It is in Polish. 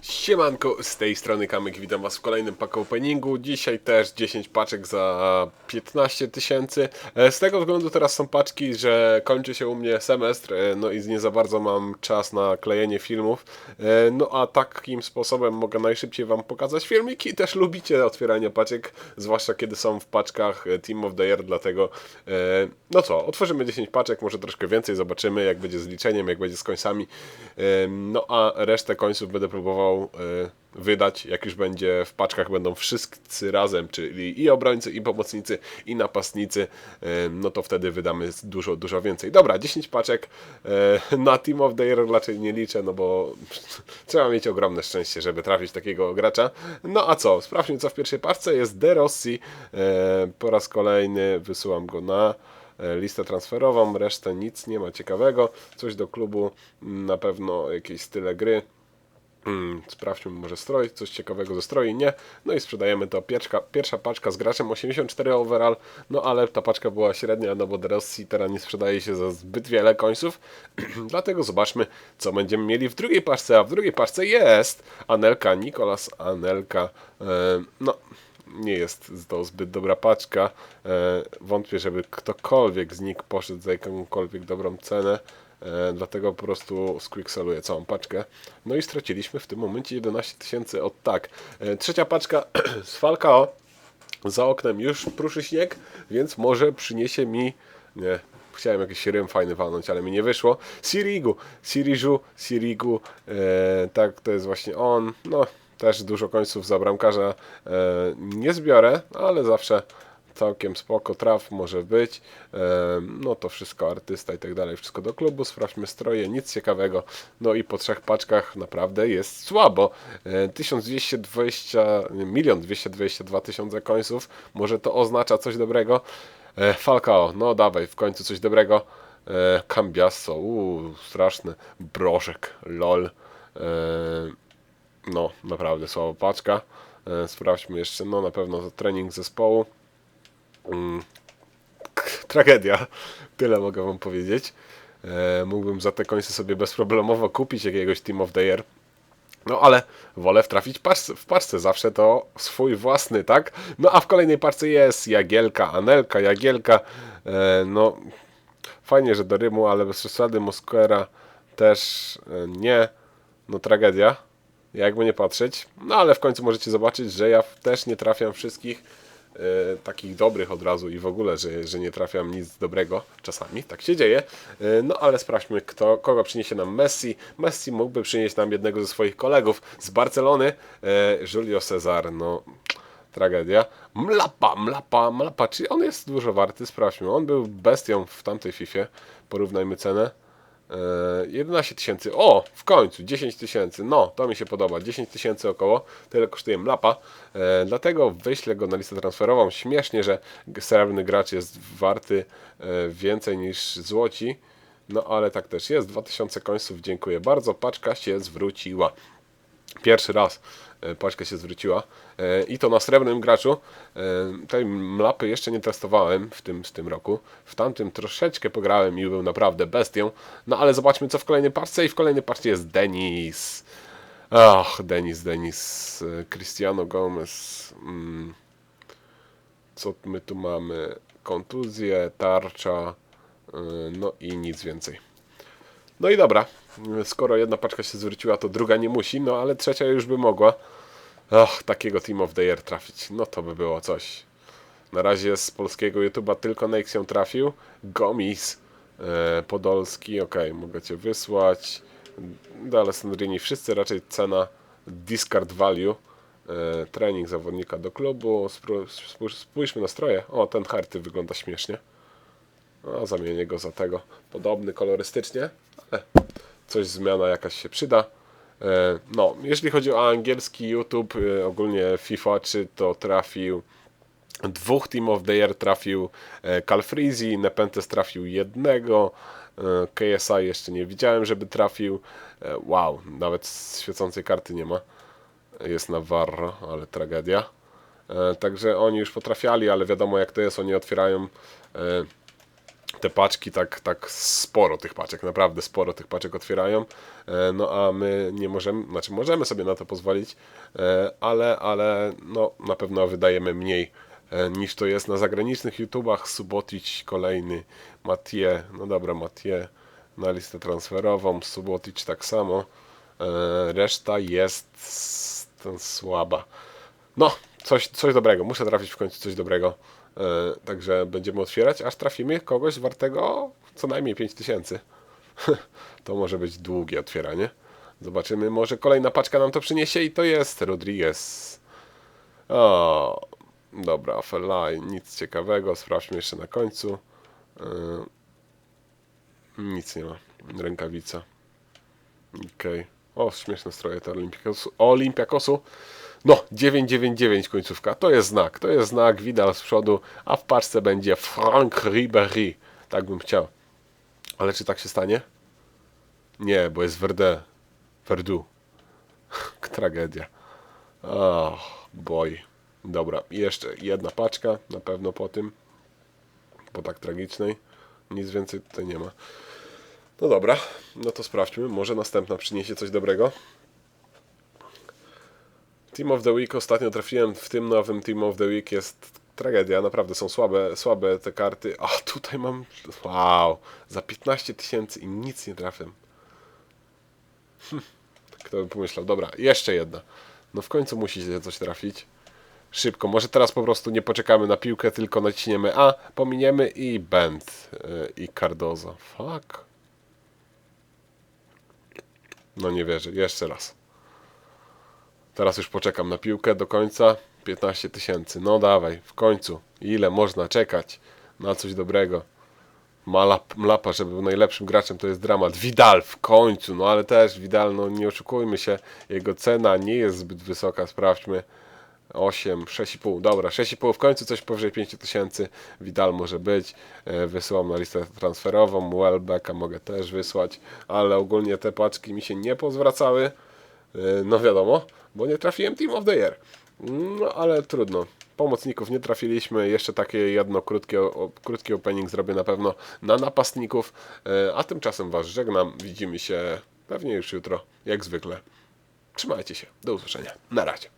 Siemanko, z tej strony Kamyk, witam was w kolejnym pack openingu. Dzisiaj też 10 paczek za 15 tysięcy. E, Z tego względu teraz są paczki, że kończy się u mnie semestr, e, no i nie za bardzo mam czas na klejenie filmów. E, No a takim sposobem mogę najszybciej wam pokazać filmiki. Też lubicie otwieranie paczek, zwłaszcza kiedy są w paczkach Team of the Year, dlatego no co, otworzymy 10 paczek, może troszkę więcej, zobaczymy jak będzie z liczeniem, jak będzie z końcami. No a resztę końców będę próbował e, wydać, jak już będzie w paczkach będą wszyscy razem, czyli i obrońcy, i pomocnicy, i napastnicy, e, no to wtedy wydamy dużo, dużo więcej. Dobra, 10 paczek e, na Team of the Year raczej nie liczę, no bo trzeba mieć ogromne szczęście, żeby trafić takiego gracza. No a co, sprawdźmy co w pierwszej paczce jest De Rossi, po raz kolejny wysyłam go na listę transferową, resztę nic nie ma ciekawego, coś do klubu, na pewno jakieś style gry, Mm, sprawdźmy może stroj, coś ciekawego ze stroi, nie. No i sprzedajemy to. Pierwsza, pierwsza paczka z graczem 84 overall, no ale ta paczka była średnia, no bo The Rossi teraz nie sprzedaje się za zbyt wiele końców. Dlatego zobaczmy, co będziemy mieli w drugiej paczce. A w drugiej paczce jest Anelka, Nikolas Anelka. E, no, nie jest to zbyt dobra paczka. E, wątpię, żeby ktokolwiek z nich poszedł za jakąkolwiek dobrą cenę. E, dlatego po prostu squickseluję całą paczkę. No i straciliśmy w tym momencie 11 tysięcy od tak. E, trzecia paczka z Falcao. Za oknem już pruszy śnieg, więc może przyniesie mi... Nie, chciałem jakiś rym fajny walnąć, ale mi nie wyszło. Sirigu, Sirigu, e, tak, to jest właśnie on. No, też dużo końców za bramkarza e, nie zbiorę, ale zawsze całkiem spoko, traf może być. E, no to wszystko, artysta i tak dalej, wszystko do klubu. Sprawdźmy stroje, nic ciekawego. No i po trzech paczkach naprawdę jest słabo. E, 1220, milion 222 tysiące końców. Może to oznacza coś dobrego. E, Falcao, no dawaj, w końcu coś dobrego. E, Cambiasso, uuu, straszny. Brożek, lol. No, naprawdę słaba paczka. E, Sprawdźmy jeszcze, no na pewno to trening zespołu. Mm, Tragedia, tyle mogę wam powiedzieć. E, mógłbym za te końce sobie bezproblemowo kupić jakiegoś Team of the Year. No ale wolę wtrafić paczce, w paczce, zawsze to swój własny, tak? No a w kolejnej paczce jest Jagielka, Anelka, Jagielka. E, no fajnie, że do Rymu, ale bez przesady Mosquera też nie. No tragedia, jakby nie patrzeć. No ale w końcu możecie zobaczyć, że ja też nie trafiam wszystkich e, takich dobrych od razu i w ogóle, że, że nie trafiam nic dobrego czasami, tak się dzieje. E, no ale sprawdźmy, kto, kogo przyniesie nam Messi. Messi mógłby przynieść nam jednego ze swoich kolegów z Barcelony, e, Julio Cesar, no tragedia. Mlapa, mlapa, mlapa, czy on jest dużo warty? Sprawdźmy. On był bestią w tamtej Fifie. Porównajmy cenę. E, 11 tysięcy. O, w końcu 10 tysięcy. No, to mi się podoba. 10 tysięcy około. Tyle kosztuje mlapa. E, dlatego wyślę go na listę transferową. Śmiesznie, że srebrny gracz jest warty e, więcej niż złoci. No ale tak też jest. 2000 końców. Dziękuję bardzo. Paczka się zwróciła. Pierwszy raz e, paczka się zwróciła E, i to na srebrnym graczu. E, Tej mlapy jeszcze nie testowałem w tym, w tym roku. W tamtym troszeczkę pograłem i był naprawdę bestią. No ale zobaczmy co w kolejnej paczce i w kolejnej paczce jest Denis. Ach, Denis, Denis. Cristiano Gomez. Mm. Co my tu mamy? Kontuzję, tarcza. No i nic więcej. No i dobra, skoro jedna paczka się zwróciła, to druga nie musi, no ale trzecia już by mogła. Och, takiego Team of the Year trafić, no to by było coś. Na razie z polskiego YouTube'a tylko Nexion trafił. Gomis, e, Podolski, ok, mogę Cię wysłać. Do Alessandrini wszyscy raczej cena discard value. E, trening zawodnika do klubu. Spójrz- spójrzmy na stroje. O, ten Harty wygląda śmiesznie. No, zamienię go za tego. Podobny kolorystycznie, ale coś zmiana jakaś się przyda. E, No, jeśli chodzi o angielski YouTube, e, ogólnie FIFA, czy to trafił dwóch Team of the Year trafił e, Calfreezy, Nepenthes trafił jednego, KSI jeszcze nie widziałem, żeby trafił. Wow, nawet świecącej karty nie ma. Jest Navarro, ale tragedia. Także oni już potrafiali, ale wiadomo jak to jest, oni otwierają te paczki tak, tak sporo tych paczek, naprawdę sporo tych paczek otwierają. E, No a my nie możemy, znaczy możemy sobie na to pozwolić, e, ale, ale no, na pewno wydajemy mniej e, niż to jest na zagranicznych YouTubach. Subotic kolejny, Mathieu, no dobra, Mathieu na listę transferową, Subotic tak samo. Reszta jest słaba. No, coś, coś dobrego. Muszę trafić w końcu coś dobrego. E, także będziemy otwierać, aż trafimy kogoś wartego co najmniej 5000. to może być długie otwieranie. Zobaczymy, może kolejna paczka nam to przyniesie i to jest Rodriguez. O, dobra, Felaj, nic ciekawego. Sprawdźmy jeszcze na końcu. E, nic nie ma. Rękawica. Okej. O, śmieszne stroje te Olimpiakosu. Olimpiakosu. No, 999 końcówka. To jest znak. To jest znak. Widal z przodu, a w paczce będzie Frank Ribéry. Tak bym chciał. Ale czy tak się stanie? Nie, bo jest Verde. Verdu. Tragedia. Oh. Dobra, jeszcze jedna paczka. Na pewno po tym. Po tak tragicznej. Nic więcej tutaj nie ma. No dobra, no to sprawdźmy. Może następna przyniesie coś dobrego. Team of the Week ostatnio trafiłem w tym nowym Team of the Week jest tragedia, naprawdę są słabe, słabe te karty. A tutaj mam, wow, za 15 tysięcy i nic nie trafię. Hm, Kto by pomyślał, dobra, jeszcze jedna. No w końcu musi się coś trafić. Szybko, może teraz po prostu nie poczekamy na piłkę, tylko naciśniemy A, pominiemy i Bend yy, i Cardozo. Fuck. No nie wierzę, jeszcze raz. Teraz już poczekam na piłkę do końca. 15 tysięcy. No dawaj, w końcu. Ile można czekać na coś dobrego? Malap, Mlapa, żeby był najlepszym graczem, to jest dramat. Vidal w końcu, no ale też Vidal, no nie oszukujmy się, jego cena nie jest zbyt wysoka, sprawdźmy. 8, 6,5, dobra, 6,5 w końcu coś powyżej 5 tysięcy. Vidal może być. E, Wysyłam na listę transferową. Welbecka mogę też wysłać, ale ogólnie te paczki mi się nie pozwracały. E, No wiadomo, bo nie trafiłem Team of the Year. No ale trudno. Pomocników nie trafiliśmy. Jeszcze takie jedno krótkie, o, krótki opening zrobię na pewno na napastników. E, A tymczasem Was żegnam. Widzimy się pewnie już jutro, jak zwykle. Trzymajcie się. Do usłyszenia. Na razie.